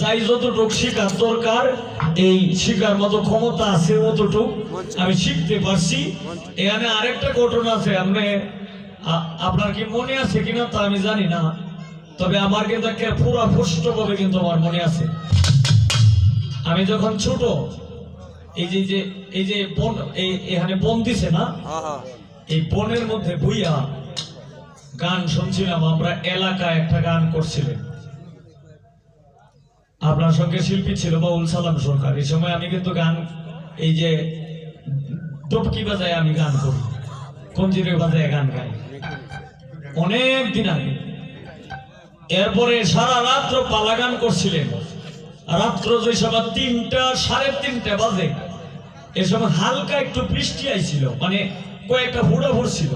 যাই যতটুক শিকার দরকার এই শিকার মতো ক্ষমতা আছে অতটুক আমি শিখতে পারছি। এখানে আরেকটা ঘটনা আছে আপনি আপনার কি মনে আছে কিনা তা আমি জানি না তবে আমার কিন্তু একটা পুরো পুষ্ট ভাবে কিন্তু আমার মনে আছে। আমি যখন ছোট এই যে যে এই যে বন এই এখানে বন দিছে না এই বনের মধ্যে বইয়া গান শুনছিলাম আমরা এলাকায় একটা গান করছিলেন। আপনার সঙ্গে শিল্পী ছিল বাউল সালাম সরকার। এই সময় আমি কিন্তু গান, এই যে টপকি বাজায় আমি গান করি। কঞ্জিরে বাজায় গান গাই? অনেক দিন আগে। এরপরে সারা রাত্র পালা গান করছিলেন। রাত্র যে সময় তিনটা, সাড়ে তিনটা বাজে। এ সময় হালকা একটু বৃষ্টি আইছিল মানে কয়েকটা হুড়া ভরছিল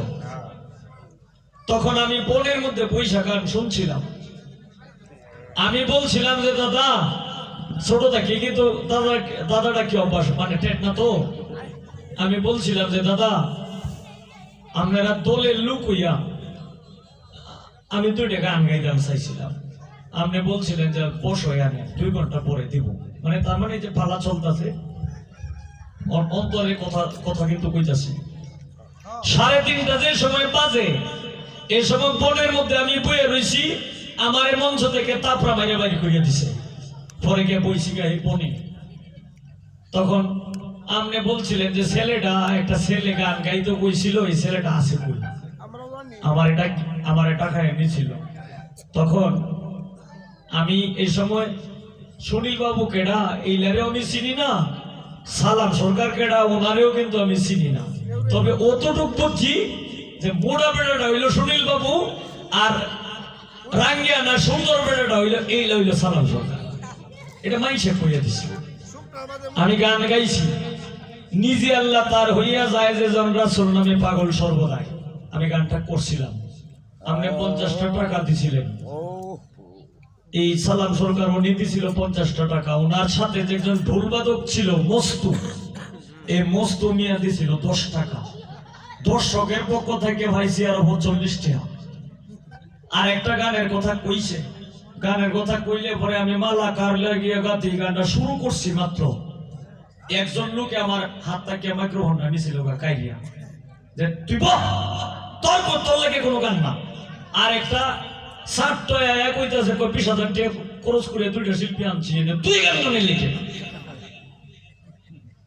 তখন আমি বনের মধ্যে বৈশাখ গান শুনছিলাম। আমি বলছিলাম যে, দাদা, ছোট থাকি কিন্তু দাদা, দাদাটা কি অভ্যাস? মানে টেট না তো? আমি বলছিলাম যে, দাদা, আপনারা দলের লুক হইয়া আমি দুইটা গান গাইতাম চাইছিলাম। আপনি বলছিলেন যে, বসো এখানে, দুই ঘণ্টা পরে দিব। মানে তার মানে যে পালা চলতেছে অন্তরে কথা কথা কিন্তু কইতাছি। সাড়ে তিনটা যে সময় বাজে এই সময় বনের মধ্যে আমি বয়ে রয়েছি আমার মঞ্চ থেকে তাপরা মাইরে বাড়ি করিয়ে দিছে। পরে গিয়ে বইছি গাই বনে। তখন আপনি বলছিলেন যে, ছেলেটা, একটা ছেলে গান গাইতে কইছিল এই ছেলেটা আছে কই? আমার এটা আমার এটা টাকা এনেছিল। তখন আমি এই সময় সুনীল বাবু কেডা, এই লারেও আমি চিনি না, সালাম সরকার কেডা, ওনারেও কিন্তু আমি চিনি না। তবে অতটুক বুঝছি যে বুড়া বেড়াটা হইল সুনীল বাবু আর রাঙ্গিয়া না সুন্দর বেড়াটা হইল, এই হইল সালাম সরকার। এটা মাইসে কইয়া দিছিল আমি গান গাইছি। নিজে আল্লাহ তার হইয়া যায় যে জন রাসূল নামে পাগল সর্বদাই। আমি গানটা করছিলাম। আপনি পঞ্চাশটা টাকা দিছিলেন। এই সালাম সরকার উনি দিছিল পঞ্চাশটা টাকা। ওনার সাথে যে একজন ঢোলবাদক ছিল, মস্তু। এই মস্তু মিয়া দিছিল দশ টাকা। দর্শকের পক্ষ থেকে ভাইছি আরও চল্লিশ টাকা আর একটা গানের কথা কইছে। গানের কথা কইলে পরে আমি মালা কার লাগিয়ে গাতি গানটা শুরু করছি মাত্র। একজন লোকে আমার হাত তাকিয়ে মাইক্রোফোনটা নিছিল গা কাইরিয়া। যে, তুই তোর তোর লাগে কোনো গান না। আর একটা সাতটা কইতাছে কই বিশ হাজার টাকা খরচ করে দুইটা শিল্পী আনছি তুই গান গানে লিখে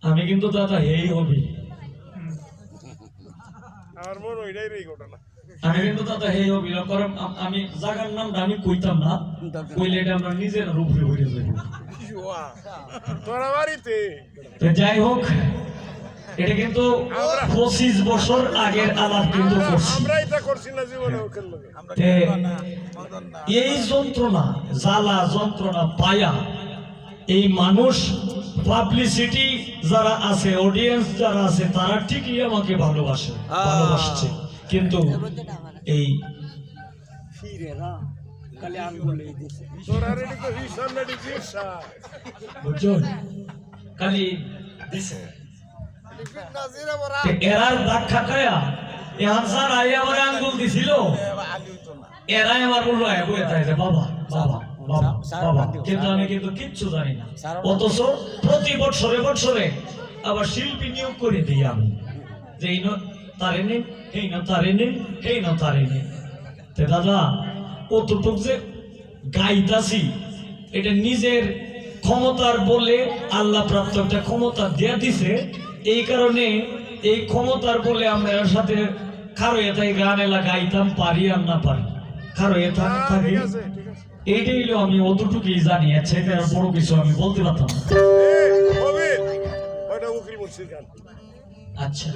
আমি কিন্তু দাদা হেই হবি। আমার মনে রে ঘটনা। আমি কিন্তু দাদা হেই হবি না, আমি জাগার নামটা আমি কইতাম না কইলে এটা আমরা নিজের রূপে যাব তোরা বাড়িতে? যাই হোক এটা কিন্তু পঁচিশ বছর আগের আলাপ কিন্তু এই যন্ত্রণা জ্বালা যন্ত্রণা পায়া এই মানুষ পাবলিসিটি যারা আছে অডিয়েন্স যারা আছে তারা ঠিকই আমাকে ভালোবাসে ভালোবাসছে। কিন্তু এই খালি দিছে। দাগ খাকায়া এখন স্যার আই আমার আঙ্গুল দিছিল। এরাই আমার বলল বাবা বাবা। বাবা কিন্তু আমি কিন্তু কিচ্ছু জানি না। অথচ প্রতি বছরে বছরে আবার শিল্পী নিয়োগ করে দিই আমি। যে এই ন- তারে এই না তারে এই না তারে তে দাদা কতটুক যে গাইতাছি এটা নিজের ক্ষমতার বলে আল্লাহ প্রাপ্ত একটা ক্ষমতা দেয়া দিছে এই কারণে এই ক্ষমতার বলে আমরা এর সাথে কারও এটাই গান এলা গাইতাম পারি আর না পারি। কারও এটা থাকি। এইটাই হলো আমি অতটুকুই জানি আর বড় কিছু আমি বলতে পারতাম আচ্ছা।